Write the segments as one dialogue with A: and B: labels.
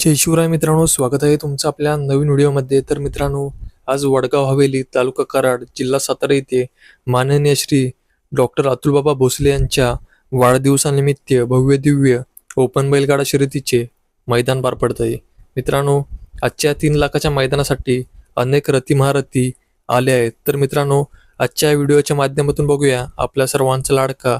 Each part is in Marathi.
A: जय शिवराय मित्रांनो स्वागत आहे तुमचं आपल्या नवीन व्हिडिओमध्ये. तर मित्रांनो आज वडगाव हवेली तालुका कराड जिल्हा सातारा येथे माननीय श्री डॉक्टर अतुलबाबा भोसले यांच्या वाढदिवसानिमित्त भव्य दिव्य ओपन बैलगाडा शर्यतीचे मैदान पार पडत आहे. मित्रांनो आजच्या तीन लाखाच्या मैदानासाठी अनेक रथी महारथी आले आहेत. तर मित्रांनो आजच्या व्हिडिओच्या माध्यमातून बघूया आपल्या सर्वांचा लाडका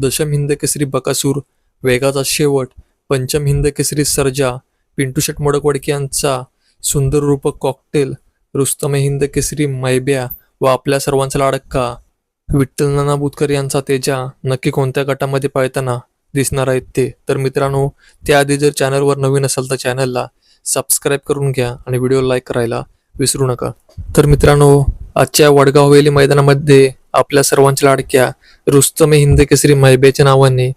A: दशम हिंद केसरी बकासूर वेगाचा शेवट पंचम हिंद केसरी सर्जा पिंटू शेट मोडकवडके यांचा सुंदर रूपक कॉकटेल रुस्तम हिंद केसरी मैब्या व आपल्या सर्वांचा लाडक्का विठ्ठल नाना बुतकर यांचा तेजा नक्की कोणत्या गटामध्ये पाळताना दिसणार आहेत ते? तर मित्रांनो त्याआधी जर चॅनलवर नवीन असाल तर चॅनलला सबस्क्राईब करून घ्या आणि व्हिडिओ लाईक करायला विसरू नका. तर मित्रांनो आजच्या वडगाव हवेली मैदानामध्ये आपल्या सर्वांच्या लाडक्या रुस्तमे हिंद केसरी मैब्याच्या नावाने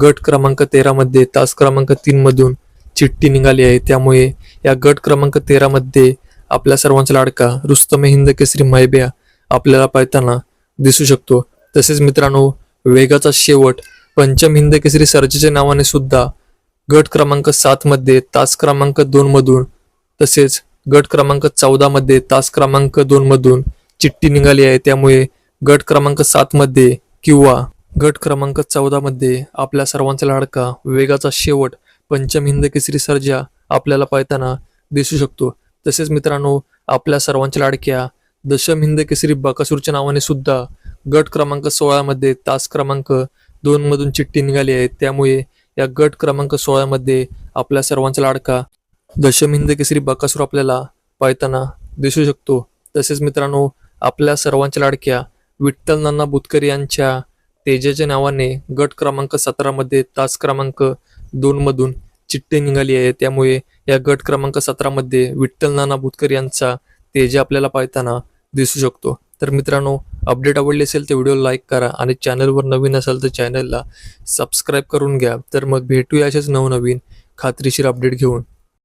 A: गट क्रमांक तेरामध्ये तास क्रमांक तीनमधून चिठ्ठी निघाली आहे. त्यामुळे या गट क्रमांक तेरामध्ये आपल्या सर्वांचा लाडका रुस्तम हिंद केसरी मैब्या आपल्याला पाहताना दिसू शकतो. तसेच मित्रांनो वेगाचा शेवट पंचम हिंद केसरी सर्जेच्या नावाने सुद्धा गट क्रमांक सातमध्ये तास क्रमांक दोनमधून तसेच गट क्रमांक चौदामध्ये तास क्रमांक दोनमधून चिठ्ठी निघाली आहे. त्यामुळे गट क्रमांक सातमध्ये किंवा गट क्रमांक चौदामध्ये आपल्या सर्वांचा लाडका वेगाचा शेवट पंचमहिंद केसरी सर्जा आपल्याला पाहताना दिसू शकतो. तसेच मित्रांनो आपल्या सर्वांच्या लाडक्या दशमहिंद केसरी बकासूरच्या नावाने सुद्धा गट क्रमांक सोळामध्ये तास क्रमांक दोन मधून चिठ्ठी निघाली आहे. त्यामुळे या गट क्रमांक सोळामध्ये आपल्या सर्वांचा लाडका दशमहिंद केसरी बकासूर आपल्याला पाहताना दिसू शकतो. तसेच मित्रांनो आपल्या सर्वांच्या लाडक्या विठ्ठल नाना बुतकर यांच्या तेजाच्या नावाने गट क्रमांक सतरामध्ये तास क्रमांक दोन मधून चिठ्ठी निघाली आहे. त्यामुळे या गट क्रमांक सतरामध्ये विठ्ठल नाना बुतकर यांचा तेजा आपल्याला पाहताना दिसू शकतो. तर मित्रांनो अपडेट आवडले असेल तर व्हिडिओ लाईक करा आणि चॅनलवर नवीन असाल तर चॅनलला सबस्क्राईब करून घ्या. तर मग भेटूया असेच नवनवीन खात्रीशीर अपडेट घेऊन.